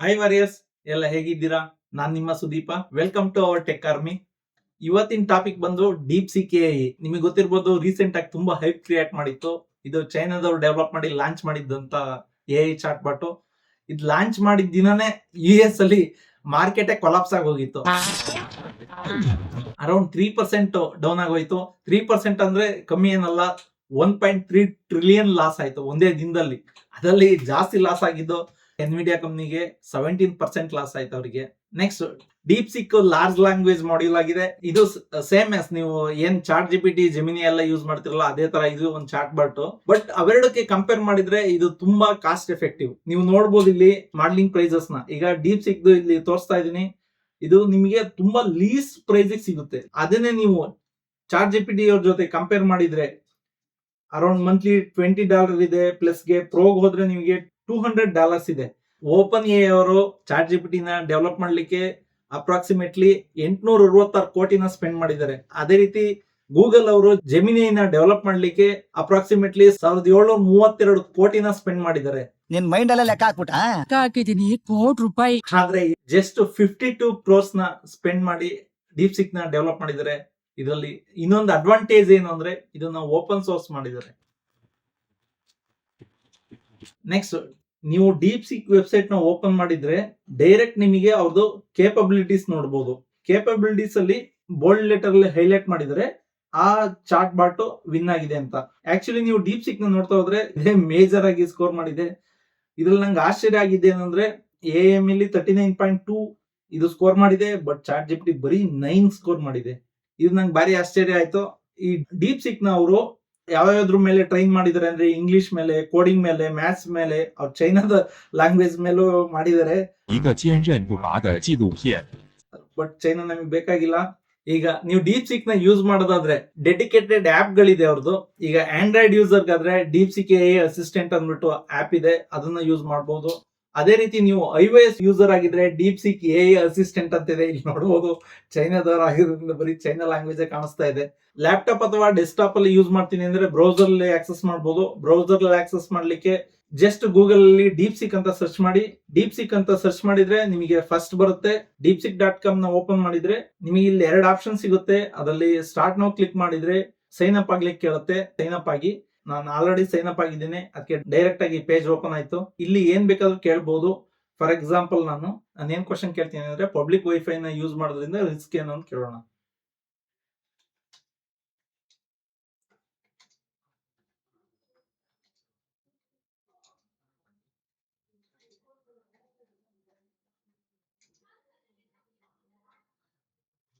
Hi warriors ಎಲ್ಲ ಹೇಗಿದ್ದೀರಾ? ನಾನ್ ನಿಮ್ಮ Sudeepa. Welcome to our tech army ಇವತ್ತಿನ ಟಾಪಿಕ್ ಬಂದು ಡೀಪ್ ಸಿ ಕೆ ನಿಮಗೆ ಗೊತ್ತಿರ್ಬೋದು ರೀಸೆಂಟ್ ಆಗಿ ತುಂಬಾ ಹೈಪ್ ಕ್ರಿಯೇಟ್ ಮಾಡಿತ್ತು. ಇದು ಚೈನಾದವ್ರು ಡೆವಲಪ್ ಮಾಡಿ ಲಾಂಚ್ ಮಾಡಿದ್ದಂತ ಎ ಐ ಚಾಟ್ ಬಾಟು ಇದು ಲಾಂಚ್ ಮಾಡಿದ ದಿನನೇ ಯು ಎಸ್ ಅಲ್ಲಿ ಮಾರ್ಕೆಟ್ ಕೊಲಾಪ್ಸ್ ಆಗಿ ಹೋಗಿತ್ತು. ಅರೌಂಡ್ ತ್ರೀ ಪರ್ಸೆಂಟ್ ಡೌನ್ ಆಗೋಯ್ತು ತ್ರೀ ಪರ್ಸೆಂಟ್ ಅಂದ್ರೆ ಕಮ್ಮಿ ಏನಲ್ಲ one point three trillion loss ಆಯ್ತು ಒಂದೇ ದಿನದಲ್ಲಿ. ಅದರಲ್ಲಿ ಜಾಸ್ತಿ ಲಾಸ್ ಆಗಿದ್ದು ಎನ್ವಿಡಿಯಾ ಕಂಪ್ನಿಗೆ ಸೆವೆಂಟೀನ್ ಪರ್ಸೆಂಟ್ ಲಾಸ್ ಆಯ್ತು ಅವರಿಗೆ. Next DeepSeek large language module ಆಗಿದೆ. ಇದು ಸೇಮ್ ಎಸ್ ನೀವು ಏನ್ chat G P T Gemini ಎಲ್ಲ ಯೂಸ್ ಮಾಡ್ತಿರಲ್ಲ, ಅದೇ ತರ ಇದು ಒಂದು ಚಾಟ್ ಬಟ್ ಬಟ್ ಅವೆರಡಕ್ಕೆ ಕಂಪೇರ್ ಮಾಡಿದ್ರೆ ಇದು ತುಂಬಾ ಕಾಸ್ಟ್ ಎಫೆಕ್ಟಿವ್ ನೀವು ನೋಡ್ಬೋದು ಇಲ್ಲಿ ಮಾಡ್ಲಿಂಗ್ ಪ್ರೈಸಸ್ನ. ಈಗ ಡೀಪ್ ಸಿಕ್ ಇಲ್ಲಿ ತೋರಿಸ್ತಾ ಇದೀನಿ ಇದು ನಿಮಗೆ ತುಂಬಾ ಲೀಸ್ ಪ್ರೈಸ್ ಸಿಗುತ್ತೆ. ಅದನ್ನೇ ನೀವು ಚಾಟ್ ಜಿ ಪಿ ಅವ್ರ ಜೊತೆ ಕಂಪೇರ್ ಮಾಡಿದ್ರೆ ಅರೌಂಡ್ ಮಂತ್ಲಿ ಟ್ವೆಂಟಿ ಡಾಲರ್ ಇದೆ ಪ್ಲಸ್ಗೆ ಪ್ರೋಗ್ ಹೋದ್ರೆ ನಿಮಗೆ ಟೂ ಹಂಡ್ರೆಡ್ ಡಾಲರ್ಸ್ ಇದೆ. ಓಪನ್ ಎ ಅವರು ಚಾಟ್ ಜಿ ನ ಟಿನ ಡೆವಲಪ್ ಮಾಡ್ಲಿಕ್ಕೆ ಅಪ್ರಾಕ್ಸಿಮೇಟ್ಲಿ ಎಂಟುನೂರ ಅರವತ್ತಾರು ಕೋಟಿನ ಸ್ಪೆಂಡ್ ಮಾಡಿದ್ದಾರೆ. ಅದೇ ರೀತಿ ಗೂಗಲ್ ಅವರು ಜೆಮಿನಿನ ಡೆವಲಪ್ ಮಾಡ್ಲಿಕ್ಕೆ ಅಪ್ರಾಕ್ಸಿಮೇಟ್ಲಿ ಸಾವಿರದ ಏಳ್ನೂರ ಮೂವತ್ತೆರಡು ಕೋಟಿನ ಸ್ಪೆಂಡ್ ಮಾಡಿದ್ದಾರೆ. ನಿನ್ ಮೈಂಡ್ ಅಲ್ಲೇ ಲೆಕ್ಕ ಹಾಕ್ಬಿಟ್ಟ ಹಾಕಿದೀನಿ ಕೋಟಿ ರೂಪಾಯಿ. ಆದ್ರೆ ಜಸ್ಟ್ ಫಿಫ್ಟಿ ಟೂ ಕ್ರೋಸ್ನ ಸ್ಪೆಂಡ್ ಮಾಡಿ ಡೀಪ್ ಸಿಕ್ನ ಡೆವಲಪ್ ಮಾಡಿದ್ದಾರೆ. ಇದರಲ್ಲಿ ಇನ್ನೊಂದು ಅಡ್ವಾಂಟೇಜ್ ಏನು ಅಂದ್ರೆ ಇದನ್ನ ಓಪನ್ ಸೋರ್ಸ್ ಮಾಡಿದ್ದಾರೆ. ನೆಕ್ಸ್ಟ್ ನೀವು ಡೀಪ್ ಸಿಕ್ ವೆಬ್ಸೈಟ್ನ ಓಪನ್ ಮಾಡಿದ್ರೆ ಡೈರೆಕ್ಟ್ ನಿಮಗೆ ಅವ್ರದ್ದು ಕೇಪಬಿಲಿಟೀಸ್ ನೋಡಬಹುದು ಕೇಪಬಿಲಿಟೀಸ್ ಅಲ್ಲಿ ಬೋಲ್ಡ್ ಲೆಟರ್ ಅಲ್ಲಿ ಹೈಲೈಟ್ ಮಾಡಿದರೆ ಆ ಚಾರ್ಟ್ ಬಾಟ್ ವಿನ್ ಆಗಿದೆ ಅಂತ. ಆಕ್ಚುಲಿ ನೀವು ಡೀಪ್ ಸಿಕ್ ನೋಡ್ತಾ ಹೋದ್ರೆ ಇದೇ ಮೇಜರ್ ಆಗಿ ಸ್ಕೋರ್ ಮಾಡಿದೆ. ಇದ್ರಲ್ಲಿ ನಂಗೆ ಆಶ್ಚರ್ಯ ಆಗಿದೆ ಏನಂದ್ರೆ ಎ ಎಂ ಇಲ್ಲಿ ತರ್ಟಿ ನೈನ್ ಪಾಯಿಂಟ್ ಟೂ ಇದು ಸ್ಕೋರ್ ಮಾಡಿದೆ ಬಟ್ ಚಾರ್ಟ್ ಜಿಪ್ಟಿ ಬರೀ ನೈನ್ ಸ್ಕೋರ್ ಮಾಡಿದೆ. ಇದು ನಂಗೆ ಭಾರಿ ಆಶ್ಚರ್ಯ ಆಯ್ತು. ಈ ಡೀಪ್ ಸಿಕ್ನ ಅವರು ಯಾವ್ಯಾವ್ದ್ರ ಮೇಲೆ ಟ್ರೈನ್ ಮಾಡಿದ್ದಾರೆ ಅಂದ್ರೆ ಇಂಗ್ಲಿಷ್ ಮೇಲೆ ಕೋಡಿಂಗ್ ಮೇಲೆ ಮ್ಯಾಥ್ಸ್ ಮೇಲೆ ಅವ್ರ ಚೈನಾದ ಲ್ಯಾಂಗ್ವೇಜ್ ಮೇಲೂ ಮಾಡಿದ್ದಾರೆ. ಬಟ್ ಚೈನಾ ನಮಗೆ ಬೇಕಾಗಿಲ್ಲ. ಈಗ ನೀವು ಡೀಪ್ ಸಿಕ್ನ ಯೂಸ್ ಮಾಡೋದಾದ್ರೆ ಡೆಡಿಕೇಟೆಡ್ ಆಪ್ ಗಳಿದೆ ಅವ್ರದ್ದು ಈಗ ಆಂಡ್ರಾಯ್ಡ್ ಯೂಸರ್ಗಾದ್ರೆ ಡೀಪ್ ಸಿಕ್ ಎ ಅಸಿಸ್ಟೆಂಟ್ ಅಂದ್ಬಿಟ್ಟು ಆಪ್ ಇದೆ. ಅದನ್ನ ಯೂಸ್ ಮಾಡಬಹುದು ಅದೇ ರೀತಿ ನೀವು ಐ ಎಸ್ ಯೂಸರ್ ಆಗಿದ್ರೆ ಡೀಪ್ ಸಿಕ್ ಎ ಅಸಿಸ್ಟೆಂಟ್ ಅಂತ ಇದೆ. ಇಲ್ಲಿ ನೋಡಬಹುದು ಚೈನಾದವರ ಆಗಿರೋದ್ರಿಂದ ಬರೀ ಚೈನಾ ಲ್ಯಾಂಗ್ವೇಜ್ ಕಾಣಿಸ್ತಾ ಇದೆ. ಲ್ಯಾಪ್ಟಾಪ್ ಅಥವಾ ಡೆಸ್ಕ್ಟಾಪ್ ಅಲ್ಲಿ ಯೂಸ್ ಮಾಡ್ತೀನಿ ಅಂದ್ರೆ ಬ್ರೌಸರ್ ಅಲ್ಲಿ ಆಕ್ಸೆಸ್ ಮಾಡಬಹುದು ಬ್ರೌಸರ್ ಅಲ್ಲಿ ಆಕ್ಸೆಸ್ ಮಾಡ್ಲಿಕ್ಕೆ ಜಸ್ಟ್ ಗೂಗಲ್ ಅಲ್ಲಿ ಡೀಪ್ ಸಿಕ್ ಅಂತ ಸರ್ಚ್ ಮಾಡಿ. ಡೀಪ್ ಸಿಕ್ ಅಂತ ಸರ್ಚ್ ಮಾಡಿದ್ರೆ ನಿಮಗೆ ಫಸ್ಟ್ ಬರುತ್ತೆ. ಡೀಪ್ ಸಿಕ್ ಡಾಟ್ ಕಾಮ್ನ ಓಪನ್ ಮಾಡಿದ್ರೆ ನಿಮಗೆ ಇಲ್ಲಿ ಎರಡು ಆಪ್ಷನ್ ಸಿಗುತ್ತೆ. ಅದರಲ್ಲಿ ಸ್ಟಾರ್ಟ್ ನಾವು ಕ್ಲಿಕ್ ಮಾಡಿದ್ರೆ ಸೈನ್ ಅಪ್ ಆಗ್ಲಿಕ್ಕೆ ಕೇಳುತ್ತೆ. ಸೈನ್ ಅಪ್ ಆಗಿ ನಾನು ಆಲ್ರೆಡಿ ಸೈನ್ ಅಪ್ ಆಗಿದ್ದೀನಿ. ಅದಕ್ಕೆ ಡೈರೆಕ್ಟ್ ಆಗಿ ಪೇಜ್ ಓಪನ್ ಆಯ್ತು. ಇಲ್ಲಿ ಏನ್ ಬೇಕಾದ್ರೂ ಕೇಳ್ಬೋದು. ಫಾರ್ ಎಕ್ಸಾಂಪಲ್ ನಾನು ನಾನು ಏನ್ ಕ್ವಶನ್ ಕೇಳ್ತೀನಿ ಅಂದ್ರೆ ಪಬ್ಲಿಕ್ ವೈಫೈ ನ ಯೂಸ್ ಮಾಡೋದ್ರಿಂದ ರಿಸ್ಕ್ ಏನು ಅಂತ ಕೇಳೋಣ.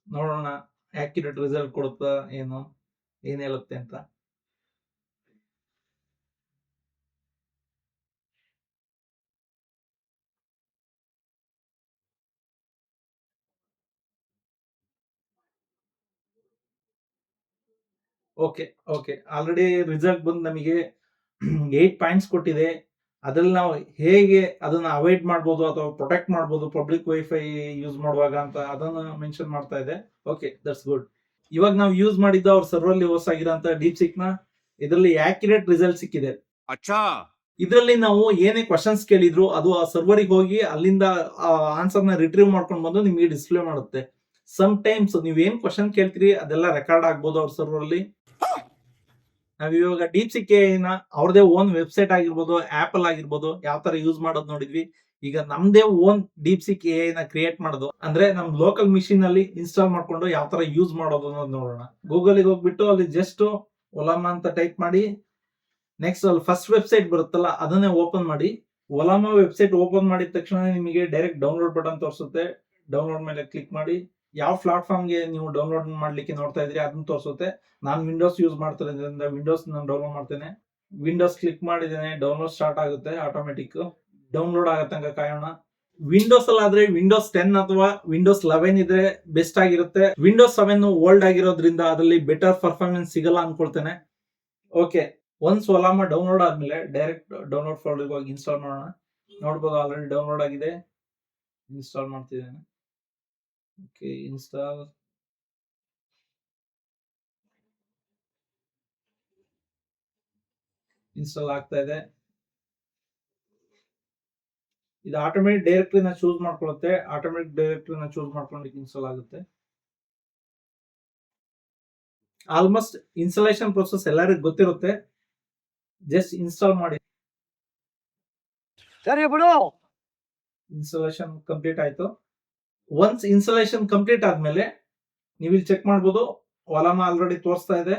ನೋಡೋಣ ಆಕ್ಯುರೇಟ್ ರಿಸಲ್ಟ್ ಕೊಡುತ್ತಾ, ಏನು, ಏನ್ ಹೇಳುತ್ತೆ ಅಂತ. ಓಕೆ ಓಕೆ ಆಲ್ರೆಡಿ ರಿಸಲ್ಟ್ ಬಂದು ನಮಗೆ ಏಟ್ ಪಾಯಿಂಟ್ಸ್ ಕೊಟ್ಟಿದೆ. ಅದ್ರಲ್ಲಿ ನಾವು ಹೇಗೆ ಅದನ್ನ ಅವಾಯ್ಡ್ ಮಾಡ್ಬೋದು ಅಥವಾ ಪ್ರೊಟೆಕ್ಟ್ ಮಾಡ್ಬೋದು ಪಬ್ಲಿಕ್ ವೈಫೈ ಯೂಸ್ ಮಾಡುವಾಗ ಅಂತ ಅದನ್ನ ಮೆನ್ಷನ್ ಮಾಡ್ತಾ ಇದೆ. ಓಕೆ ದಟ್ಸ್ ಗುಡ್ ಇವಾಗ ನಾವು ಯೂಸ್ ಮಾಡಿದ್ದ ಅವ್ರ ಸರ್ವರ್ ಅಲ್ಲಿ ಹೋಸ್ ಆಗಿರೋ ಡೀಪ್ ಸಿಕ್ನ ಇದರಲ್ಲಿ ಆಕ್ಯುರೇಟ್ ರಿಸಲ್ಟ್ ಸಿಕ್ಕಿದೆ. ಅಚ್ಚಾ! ಇದರಲ್ಲಿ ನಾವು ಏನೇ ಕ್ವಶನ್ಸ್ ಕೇಳಿದ್ರು ಅದು ಆ ಸರ್ವರಿಗೆ ಹೋಗಿ ಅಲ್ಲಿಂದ ಆನ್ಸರ್ನ ರಿಟ್ರೀವ್ ಮಾಡ್ಕೊಂಡು ಬಂದು ನಿಮಗೆ ಡಿಸ್ಪ್ಲೇ ಮಾಡುತ್ತೆ. ಸಮ್ ಟೈಮ್ಸ್ ನೀವು ಏನ್ ಕ್ವಶನ್ ಕೇಳ್ತೀರಿ ಅದೆಲ್ಲ ರೆಕಾರ್ಡ್ ಆಗ್ಬೋದು ಅವ್ರ ಸರ್ವರ್ ಅಲ್ಲಿ. ನಾವ್ ಇವಾಗ ಡೀಪ್ನ ಅವ್ರದೇ ಓನ್ ವೆಬ್ಸೈಟ್ ಆಗಿರ್ಬೋದು ಆಪಲ್ ಆಗಿರ್ಬೋದು ಯಾವ ತರ ಯೂಸ್ ಮಾಡೋದು ನೋಡಿದ್ವಿ. ಈಗ ನಮ್ದೇ ಓನ್ ಡೀಪ್ ಸಿಕ್ ಎ ನ ಕ್ರಿಯೇಟ್ ಮಾಡೋದು. ಅಂದ್ರೆ ನಮ್ ಲೋಕಲ್ ಮಿಷಿನ್ ಅಲ್ಲಿ ಇನ್ಸ್ಟಾಲ್ ಮಾಡ್ಕೊಂಡು ಯಾವ ತರ ಯೂಸ್ ಮಾಡೋದು ಅನ್ನೋದು ನೋಡೋಣ. ಗೂಗಲ್ಗೆ ಹೋಗ್ಬಿಟ್ಟು ಅಲ್ಲಿ ಜಸ್ಟ್ ಒಲಾಮಾ ಅಂತ ಟೈಪ್ ಮಾಡಿ ನೆಕ್ಸ್ಟ್ ಅಲ್ಲಿ ಫಸ್ಟ್ ವೆಬ್ಸೈಟ್ ಬರುತ್ತಲ್ಲ, ಅದನ್ನೇ ಓಪನ್ ಮಾಡಿ. ಒಲಾಮಾ ವೆಬ್ಸೈಟ್ ಓಪನ್ ಮಾಡಿದ ತಕ್ಷಣ ನಿಮಗೆ ಡೈರೆಕ್ಟ್ ಡೌನ್ಲೋಡ್ ಬಟನ್ ತೋರಿಸುತ್ತೆ. ಡೌನ್ಲೋಡ್ ಮೇಲೆ ಕ್ಲಿಕ್ ಮಾಡಿ. ಯಾವ ಪ್ಲಾಟ್ಫಾರ್ಮ್ಗೆ ನೀವು ಡೌನ್ಲೋಡ್ ಮಾಡ್ಲಿಕ್ಕೆ ನೋಡ್ತಾ ಇದ್ರಿ ಅದನ್ನ ತೋರಿಸುತ್ತೆ. ನಾನು ವಿಂಡೋಸ್ ಯೂಸ್ ಮಾಡ್ತಿರೋದ್ರಿಂದ ವಿಂಡೋಸ್ ನಾನು ಡೌನ್ಲೋಡ್ ಮಾಡ್ತೇನೆ. ವಿಂಡೋಸ್ ಕ್ಲಿಕ್ ಮಾಡಿದ್ದೇನೆ ಡೌನ್ಲೋಡ್ ಸ್ಟಾರ್ಟ್ ಆಗುತ್ತೆ ಆಟೋಮೆಟಿಕ್ ಡೌನ್ಲೋಡ್ ಆಗೋ ತನಕ ಕಾಯೋಣ. ವಿಂಡೋಸ್ ಅಲ್ಲಿ ಆದ್ರೆ ವಿಂಡೋಸ್ ಟೆನ್ ಅಥವಾ ವಿಂಡೋಸ್ ಲೆವೆನ್ ಇದ್ರೆ ಬೆಸ್ಟ್ ಆಗಿರುತ್ತೆ. ವಿಂಡೋಸ್ ಸೆವೆನ್ ಓಲ್ಡ್ ಆಗಿರೋದ್ರಿಂದ ಅದರಲ್ಲಿ ಬೆಟರ್ ಪರ್ಫಾರ್ಮೆನ್ಸ್ ಸಿಗಲ್ಲ ಅನ್ಕೊಳ್ತೇನೆ. ಓಕೆ ಒಂದ್ಸ್ ಒಲಾಮ ಡೌನ್ಲೋಡ್ ಆದ್ಮೇಲೆ ಡೈರೆಕ್ಟ್ ಡೌನ್ಲೋಡ್ ಫೋಲ್ಡರ್ ಹೋಗಿ ಇನ್ಸ್ಟಾಲ್ ಮಾಡೋಣ. ನೋಡ್ಬೋದು ಆಲ್ರೆಡಿ ಡೌನ್ಲೋಡ್ ಆಗಿದೆ. ಇನ್ಸ್ಟಾಲ್ ಮಾಡ್ತಿದ್ದೇನೆ. ಓಕೆ ಇನ್ಸ್ಟಾಲ್ ಇನ್ಸ್ಟಾಲ್ ಆಗ್ತಾ ಇದೆ. ಇದು ಆಟೋಮೆಟಿಕ್ ಡೈರೆಕ್ಟರಿನ ಚೂಸ್ ಮಾಡ್ಕೊಳ್ಳುತ್ತೆ ಆಟೋಮೆಟಿಕ್ ಡೈರೆಕ್ಟರಿನ ಚೂಸ್ ಮಾಡ್ಕೊಂಡು ಇನ್ಸ್ಟಾಲ್ ಆಗುತ್ತೆ. ಆಲ್ಮೋಸ್ಟ್ ಇನ್ಸ್ಟಾಲೇಷನ್ ಪ್ರೊಸೆಸ್ ಎಲ್ಲರಿಗೂ ಗೊತ್ತಿರುತ್ತೆ. ಜಸ್ಟ್ ಇನ್ಸ್ಟಾಲ್ ಮಾಡಿ. ಸರಿ ಬಿಡು. ಇನ್ಸ್ಟಾಲೇಷನ್ ಕಂಪ್ಲೀಟ್ ಆಯ್ತು. ಒನ್ಸ್ ಇನ್ಸ್ಟಾಲೇಷನ್ ಕಂಪ್ಲೀಟ್ ಆದ್ಮೇಲೆ ನೀವು ಇಲ್ಲಿ ಚೆಕ್ ಮಾಡ್ಬೋದು. ಒಲಾಮ ಆಲ್ರೆಡಿ ತೋರಿಸ್ತಾ ಇದೆ.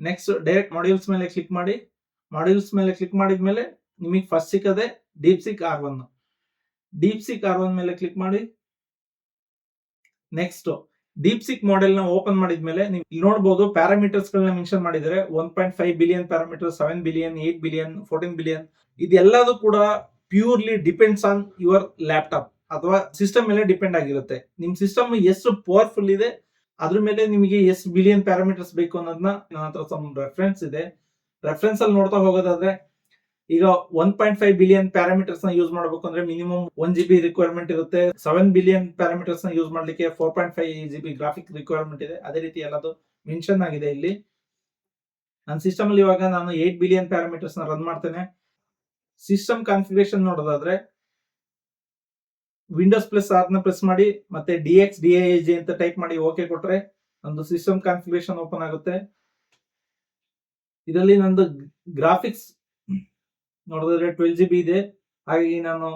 ನೆಕ್ಸ್ಟ್ ಡೈರೆಕ್ಟ್ ಮಾಡ್ಯೂಲ್ಸ್ ಮೇಲೆ ಕ್ಲಿಕ್ ಮಾಡಿ. ಮಾಡ್ಯೂಲ್ಸ್ ಮೇಲೆ ಕ್ಲಿಕ್ ಮಾಡಿದ್ಮೇಲೆ ನಿಮಗೆ first ಸಿಕ್ಕದೆ DeepSeek R one DeepSeek R one ಮೇಲೆ ಕ್ಲಿಕ್ ಮಾಡಿ. ನೆಕ್ಸ್ಟ್ ಡೀಪ್ ಸಿಕ್ ಮಾಡೆಲ್ನ ಓಪನ್ ಮಾಡಿದ್ಮೇಲೆ ನೀವು ಇಲ್ಲಿ ನೋಡಬಹುದು ಪ್ಯಾರಾಮೀಟರ್ಸ್ ಗಳನ್ನ ಮೆನ್ಷನ್ ಮಾಡಿದರೆ one point five billion parameter seven billion eight billion fourteen billion ಇದೆಲ್ಲದೂ ಕೂಡ purely depends on your laptop ಅಥವಾ ಸಿಸ್ಟಮ್ ಮೇಲೆ ಡಿಪೆಂಡ್ ಆಗಿರುತ್ತೆ. ನಿಮ್ ಸಿಸ್ಟಮ್ ಎಷ್ಟು ಪವರ್ಫುಲ್ ಇದೆ. ಅದ್ರ ಮೇಲೆ ನಿಮಗೆ ಎಷ್ಟು ಬಿಲಿಯನ್ ಪ್ಯಾರಾಮೀಟರ್ಸ್ ಬೇಕು ಅನ್ನೋದನ್ನ ನನ್ನ ಹತ್ರ ಸಮ್ ರೆಫರೆನ್ಸ್ ಇದೆ. ರೆಫರೆನ್ಸ್ ಅಲ್ಲಿ ನೋಡ್ತಾ ಹೋಗೋದಾದ್ರೆ, ಈಗ ಒನ್ ಪಾಯಿಂಟ್ ಫೈವ್ ಬಿಲಿಯನ್ ಪ್ಯಾರಾಮೀಟರ್ಸ್ನ ಯೂಸ್ ಮಾಡಬೇಕು ಅಂದ್ರೆ minimum one G B requirement ಇರುತ್ತೆ. ಸೆವೆನ್ ಬಿಲಿಯನ್ ಪ್ಯಾರಾಮೀಟರ್ಸ್ನ ಯೂಸ್ ಮಾಡ್ಲಿಕ್ಕೆ four point five G B graphic requirement ಇದೆ. ಅದೇ ರೀತಿ ಎಲ್ಲದು ಮೆನ್ಷನ್ ಆಗಿದೆ ಇಲ್ಲಿ. ನನ್ನ ಸಿಸ್ಟಮ್ ಅಲ್ಲಿ ಇವಾಗ ನಾನು ಏಟ್ ಬಿಲಿಯನ್ ಪ್ಯಾರಾಮೀಟರ್ಸ್ನ ರನ್ ಮಾಡ್ತೇನೆ. ಸಿಸ್ಟಮ್ ಕಾನ್ಫಿಗರೇಷನ್ ನೋಡೋದಾದ್ರೆ ವಿಂಡೋಸ್ ಪ್ಲಸ್ ಆರ್ನ ಪ್ರೆಸ್ ಮಾಡಿ, ಮತ್ತೆ ಡಿ ಎಕ್ಸ್ ಡಿ ಜಿ ಅಂತ ಟೈಪ್ ಮಾಡಿ ಓಕೆ ಕೊಟ್ರೆ ನಂದು ಸಿಸ್ಟಮ್ ಕಾನ್ಫಿಗರೇಷನ್ ಓಪನ್ ಆಗುತ್ತೆ. ಇದರಲ್ಲಿ ನಂದು ಗ್ರಾಫಿಕ್ಸ್ ನೋಡಿದ್ರೆ ಟ್ವೆಲ್ ಜಿ ಬಿ ಇದೆ. ಹಾಗಾಗಿ ನಾನು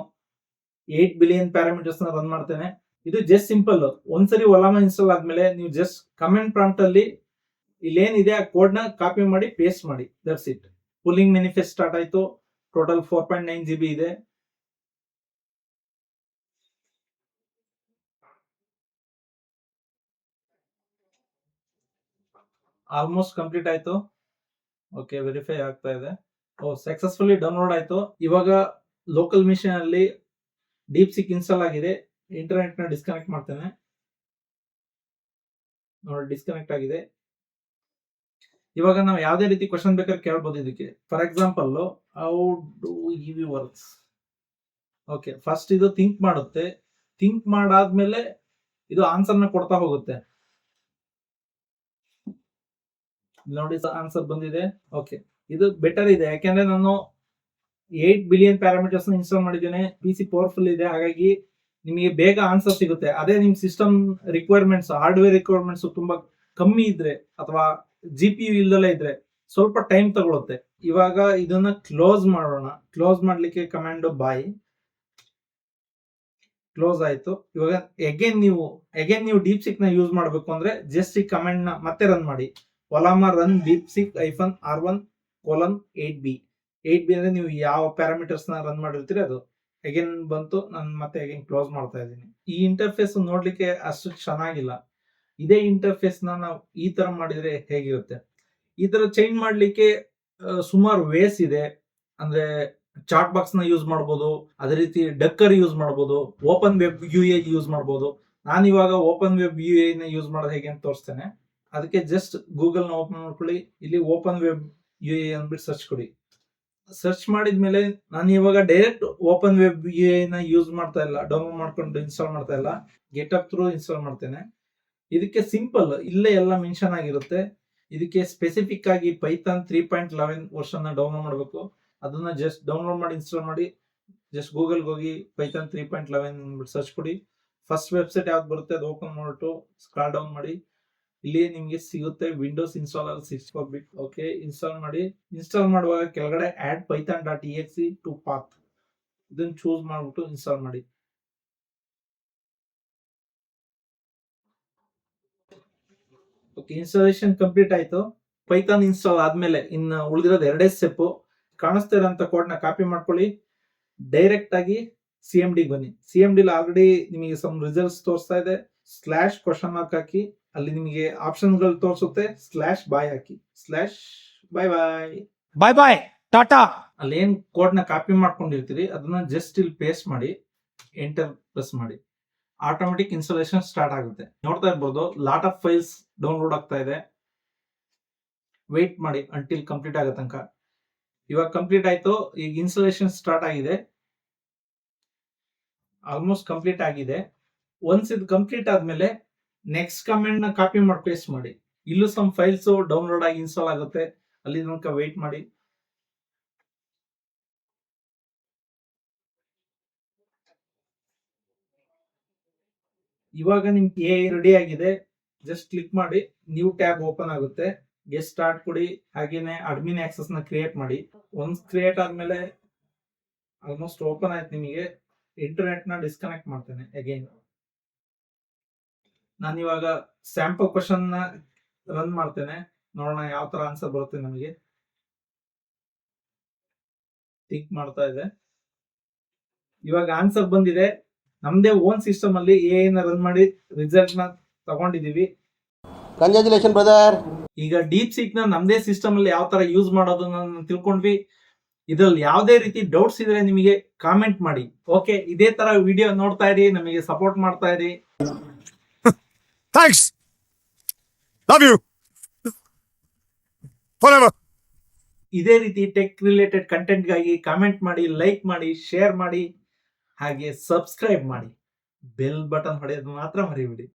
ಏಟ್ ಬಿಲಿಯನ್ ಪ್ಯಾರಾಮೀಟರ್ಸ್ನ ರನ್ ಮಾಡ್ತೇನೆ. ಇದು ಜಸ್ಟ್ ಸಿಂಪಲ್ ಒಂದ್ಸರಿ ಒಲಾಮ ಇನ್ಸ್ಟಾಲ್ ಆದ್ಮೇಲೆ ನೀವು ಜಸ್ಟ್ ಕಮೆಂಟ್ ಪ್ರಾಂಪ್ಟ್ ಅಲ್ಲಿ ಇಲ್ಲೇನಿದೆ, ಆ ಕೋಡ್ನ ಕಾಪಿ ಮಾಡಿ ಪೇಸ್ಟ್ ಮಾಡಿ. That's it pulling manifest start ಆಯ್ತು. Total four point nine G B ಇದೆ. ಆಲ್ಮೋಸ್ಟ್ ಕಂಪ್ಲೀಟ್ ಆಯ್ತು. ಓಕೆ ವೆರಿಫೈ ಆಗ್ತಾ ಇದೆ. ಓ ಸಕ್ಸಸ್ಫುಲಿ ಡೌನ್ಲೋಡ್ ಆಯ್ತು. ಇವಾಗ ಲೋಕಲ್ ಮಿಷನ್ ಅಲ್ಲಿ ಡೀಪ್ ಸಿಕ್ ಇನ್ಸ್ಟಾಲ್ ಆಗಿದೆ. ಇಂಟರ್ನೆಟ್ನ ಡಿಸ್ಕನೆಕ್ಟ್ ಮಾಡ್ತೇನೆ. ನೋಡಿ ಡಿಸ್ಕನೆಕ್ಟ್ ಆಗಿದೆ. ಇವಾಗ ನಾವು ಯಾವುದೇ ರೀತಿ ಕ್ವಶನ್ ಬೇಕಾದ್ರೆ ಕೇಳ್ಬೋದು ಇದಕ್ಕೆ. For example how do we works okay first ಇದು ಥಿಂಕ್ ಮಾಡುತ್ತೆ. ಥಿಂಕ್ ಮಾಡಾದ್ಮೇಲೆ ಇದು ಆನ್ಸರ್ನ ಕೊಡ್ತಾ ಹೋಗುತ್ತೆ ಇಲ್ಲಿ ನೋಡಿ ಆನ್ಸರ್ ಬಂದಿದೆ. ಓಕೆ ಇದು ಬೆಟರ್ ಇದೆ. ಯಾಕೆಂದ್ರೆ ನಾನು ಏಟ್ ಬಿಲಿಯನ್ ಪ್ಯಾರಾಮೀಟರ್ಸ್ ಇನ್ಸ್ಟಾಲ್ ಮಾಡಿದ್ದೇನೆ. ಪಿ ಸಿ ಪವರ್ಫುಲ್ ಇದೆ. ಹಾಗಾಗಿ ನಿಮಗೆ ಬೇಗ ಆನ್ಸರ್ ಸಿಗುತ್ತೆ. ಅದೇ ನಿಮ್ ಸಿಸ್ಟಮ್ ರಿಕ್ವೈರ್ಮೆಂಟ್ಸ್ ಹಾರ್ಡ್ವೇರ್ ರಿಕ್ವೈರ್ಮೆಂಟ್ಸ್ ತುಂಬಾ ಕಮ್ಮಿ ಇದ್ರೆ ಅಥವಾ ಜಿ ಪಿ ಯು ಇಲ್ದಲೇ ಇದ್ರೆ ಸ್ವಲ್ಪ ಟೈಮ್ ತಗೊಳುತ್ತೆ. ಇವಾಗ ಇದನ್ನ ಕ್ಲೋಸ್ ಮಾಡೋಣ. ಕ್ಲೋಸ್ ಮಾಡ್ಲಿಕ್ಕೆ ಕಮಾಂಡ್ ಬಾಯ್ ಕ್ಲೋಸ್ ಆಯ್ತು. ಇವಾಗ ಎಗೇನ್ ನೀವು ಎಗೇನ್ ನೀವು ಡೀಪ್ ಸಿಕ್ನ ಯೂಸ್ ಮಾಡಬೇಕು ಅಂದ್ರೆ ಜಸ್ಟ್ ಈ ಕಮೆಂಟ್ನ ಮತ್ತೆ ರನ್ ಮಾಡಿ. Ollama run DeepSeek hyphen R one colon eight B eight B ಅಂದ್ರೆ ನೀವು ಯಾವ ಪ್ಯಾರಾಮೀಟರ್ಸ್ನ ರನ್ ಮಾಡಿರ್ತೀರಿ ಅದು. ಅಗೇನ್ ಬಂತು, ನಾನು ಮತ್ತೆ ಅಗೇನ್ ಕ್ಲೋಸ್ ಮಾಡ್ತಾ ಇದ್ದೀನಿ. ಈ ಇಂಟರ್ಫೇಸ್ ನೋಡ್ಲಿಕ್ಕೆ ಅಷ್ಟು ಚೆನ್ನಾಗಿಲ್ಲ. ಇದೇ ಇಂಟರ್ಫೇಸ್ನ ನಾವು ಈ ತರ ಮಾಡಿದ್ರೆ ಹೇಗಿರುತ್ತೆ? ಈ ತರ ಚೇಂಜ್ ಮಾಡ್ಲಿಕ್ಕೆ ಸುಮಾರು ವೇಸ್ ಇದೆ. ಅಂದ್ರೆ ಚಾಟ್ ಬಾಕ್ಸ್ನ ಯೂಸ್ ಮಾಡ್ಬೋದು, ಅದೇ ರೀತಿ ಡಕ್ಕರ್ ಯೂಸ್ ಮಾಡ್ಬೋದು open web U A use ಮಾಡ್ಬೋದು. ನಾನು ಇವಾಗ open web U A use ಮಾಡೋದು ಹೇಗೆ ಅಂತ ತೋರಿಸ್ತೇನೆ. ಅದಕ್ಕೆ ಜಸ್ಟ್ ಗೂಗಲ್ನ ಓಪನ್ ಮಾಡ್ಕೊಳ್ಳಿ. ಇಲ್ಲಿ ಓಪನ್ ವೆಬ್ ಯು ಎ ಅಂದ್ಬಿಟ್ಟು ಸರ್ಚ್ ಕೊಡಿ. ಸರ್ಚ್ ಮಾಡಿದ್ಮೇಲೆ ನಾನು ಇವಾಗ ಡೈರೆಕ್ಟ್ ಓಪನ್ ವೆಬ್ ಯು ಎನ ಯೂಸ್ ಮಾಡ್ತಾ ಇಲ್ಲ. ಡೌನ್ಲೋಡ್ ಮಾಡ್ಕೊಂಡು ಇನ್ಸ್ಟಾಲ್ ಮಾಡ್ತಾ ಇಲ್ಲ. ಗೆಟ್ ಅಪ್ ಥ್ರೂ ಇನ್ಸ್ಟಾಲ್ ಮಾಡ್ತೇನೆ. ಇದಕ್ಕೆ ಸಿಂಪಲ್ ಇಲ್ಲೇ ಎಲ್ಲ ಮೆನ್ಷನ್ ಆಗಿರುತ್ತೆ. ಇದಕ್ಕೆ ಸ್ಪೆಸಿಫಿಕ್ ಆಗಿ Python three point eleven version download ಮಾಡಬೇಕು. ಅದನ್ನ ಜಸ್ಟ್ ಡೌನ್ಲೋಡ್ ಮಾಡಿ ಇನ್ಸ್ಟಾಲ್ ಮಾಡಿ ಜಸ್ಟ್ ಗೂಗಲ್ಗೆ ಹೋಗಿ Python three point eleven search ಕೊಡಿ. ಫಸ್ಟ್ ವೆಬ್ಸೈಟ್ ಯಾವ್ದು ಬರುತ್ತೆ, ಅದು ಓಪನ್ ಮಾಡ್ಬಿಟ್ಟು ಸ್ಕ್ರಾಲ್ ಡೌನ್ ಮಾಡಿ. ಇಲ್ಲಿ ನಿಮಗೆ ಸಿಗುತ್ತೆ Windows installer bit okay install ಮಾಡಿ. ಇನ್ಸ್ಟಾಲ್ ಮಾಡುವಾಗ ಕೆಳಗಡೆ add Python dot exe to path ಇದನ್ನ ಚೂಸ್ ಮಾಡ್ಬಿಟ್ಟು ಇನ್ಸ್ಟಾಲ್ ಮಾಡಿ. ಓಕೆ ಇನ್ಸ್ಟಾಲೇಷನ್ ಕಂಪ್ಲೀಟ್ ಆಯ್ತು. ಪೈಥಾನ್ ಇನ್ಸ್ಟಾಲ್ ಆದ್ಮೇಲೆ ಇನ್ನು ಉಳಿದಿರೋದು ಎರಡೇ ಸ್ಟೆಪ್ ಕಾಣಿಸ್ತಾ ಇರೋಂಥ ಕೋಡ್ನ ಕಾಪಿ ಮಾಡ್ಕೊಳ್ಳಿ. ಡೈರೆಕ್ಟ್ ಆಗಿ ಸಿ ಎಂ ಡಿಗೆ ಬನ್ನಿ. ಸಿ ಎಂ ಡಿಲಿ ಆಲ್ರೆಡಿ ನಿಮಗೆ ಸಮ್ ರಿಸಲ್ಟ್ಸ್ ತೋರಿಸ್ತಾ ಇದೆ. ಸ್ಲ್ಯಾಶ್ ಕ್ವಶನ್ ಮಾರ್ಕ್ ಹಾಕಿ. ಅಲ್ಲಿ ನಿಮಗೆ ಆಪ್ಷನ್ಗಳು ತೋರಿಸುತ್ತೆ ಸ್ಲ್ಯಾಶ್ ಬಾಯ್ ಹಾಕಿ. Slash bye bye bye bye Tata. ಅಲ್ಲಿ ಏನ್ ಕೋಡ್ನ ಕಾಪಿ ಮಾಡ್ಕೊಂಡಿರ್ತೀರಿ ಅದನ್ನ ಜಸ್ಟ್ ಇಲ್ಲಿ ಪೇಸ್ಟ್ ಮಾಡಿ ಎಂಟರ್ ಪ್ರೆಸ್ ಮಾಡಿ. ಆಟೋಮೆಟಿಕ್ ಇನ್ಸ್ಟಾಲೇಷನ್ ಸ್ಟಾರ್ಟ್ ಆಗುತ್ತೆ. ನೋಡ್ತಾ ಇರ್ಬೋದು ಲಾಟ್ ಆಫ್ ಫೈಲ್ಸ್ ಡೌನ್ಲೋಡ್ ಆಗ್ತಾ ಇದೆ. ವೇಟ್ ಮಾಡಿ ಅಂಟಿಲ್ ಕಂಪ್ಲೀಟ್ ಆಗೋ ತನಕ. ಇವಾಗ ಕಂಪ್ಲೀಟ್ ಆಯ್ತು ಈಗ ಇನ್ಸ್ಟಾಲೇಷನ್ ಸ್ಟಾರ್ಟ್ ಆಗಿದೆ. ಆಲ್ಮೋಸ್ಟ್ ಕಂಪ್ಲೀಟ್ ಆಗಿದೆ. ಒನ್ಸ್ ಇದು ಕಂಪ್ಲೀಟ್ ಆದ್ಮೇಲೆ ನೆಕ್ಸ್ಟ್ ಕಮೆಂಟ್ನ ಕಾಪಿ ಮಾಡಿ ಪೇಸ್ಟ್ ಮಾಡಿ. ಇಲ್ಲೂ ಸಮ್ ಫೈಲ್ಸ್ ಡೌನ್ಲೋಡ್ ಆಗಿ ಇನ್ಸ್ಟಾಲ್ ಆಗುತ್ತೆ. ಅಲ್ಲಿ ತನಕ ವೇಟ್ ಮಾಡಿ. ಇವಾಗ ನಿಮ್ಗೆ ಎ ರೆಡಿ ಆಗಿದೆ. ಜಸ್ಟ್ ಕ್ಲಿಕ್ ಮಾಡಿ. ನ್ಯೂ ಟ್ಯಾಬ್ ಓಪನ್ ಆಗುತ್ತೆ. ಗೆಸ್ಟ್ ಸ್ಟಾರ್ಟ್ ಕೊಡಿ. ಹಾಗೇನೆ ಅಡ್ಮಿನ್ ಆಕ್ಸೆಸ್ನ ಕ್ರಿಯೇಟ್ ಮಾಡಿ. ಒನ್ಸ್ ಕ್ರಿಯೇಟ್ ಆದ್ಮೇಲೆ ಆಲ್ಮೋಸ್ಟ್ ಓಪನ್ ಆಯ್ತು ನಿಮಗೆ. ಇಂಟರ್ನೆಟ್ನ ಡಿಸ್ಕನೆಕ್ಟ್ ಮಾಡ್ತೇನೆ ಅಗೇನ್ ನಾನು ಇವಾಗ ಸ್ಯಾಂಪಲ್ ಕ್ವಶನ್ನ ರನ್ ಮಾಡ್ತೇನೆ. ನೋಡೋಣ ಯಾವ ತರ ಆನ್ಸರ್ ಬರುತ್ತೆ ನಮಗೆ. ಥಿಂಕ್ ಮಾಡ್ತಾ ಇದೆ. ಇವಾಗ ಆನ್ಸರ್ ಬಂದಿದೆ. ನಮ್ದೇ ಓನ್ ಸಿಸ್ಟಮ್ ಅಲ್ಲಿ ಎ ನ ರನ್ ಮಾಡಿ ರಿಸಲ್ಟ್ನ ತಗೊಂಡಿದೀವಿ. ಕಂಗ್ರಾಚುಲೇಷನ್ ಬ್ರದರ್ ಈಗ ಡೀಪ್ ಸೀಕ್ನ ನಮ್ದೇ ಸಿಸ್ಟಮ್ ಅಲ್ಲಿ ಯಾವ ತರ ಯೂಸ್ ಮಾಡೋದು ತಿಳ್ಕೊಂಡ್ವಿ. ಇದ್ರಲ್ಲಿ ಯಾವುದೇ ರೀತಿ ಡೌಟ್ಸ್ ಇದ್ರೆ ನಿಮಗೆ ಕಾಮೆಂಟ್ ಮಾಡಿ. ಓಕೆ ಇದೇ ತರ ವಿಡಿಯೋ ನೋಡ್ತಾ ಇರಿ ನಮಗೆ ಸಪೋರ್ಟ್ ಮಾಡ್ತಾ ಇರಿ. Thanks. Love you. Forever. ಇದೇ ರೀತಿ ಟೆಕ್ ರಿಲೇಟೆಡ್ ಕಂಟೆಂಟ್ಗಾಗಿ ಕಾಮೆಂಟ್ ಮಾಡಿ ಲೈಕ್ ಮಾಡಿ ಶೇರ್ ಮಾಡಿ, ಹಾಗೆ ಸಬ್ಸ್ಕ್ರೈಬ್ ಮಾಡಿ ಬೆಲ್ ಬಟನ್ ಹೊಡೆಯೋದು ಮಾತ್ರ ಮರಿಬೇಡಿ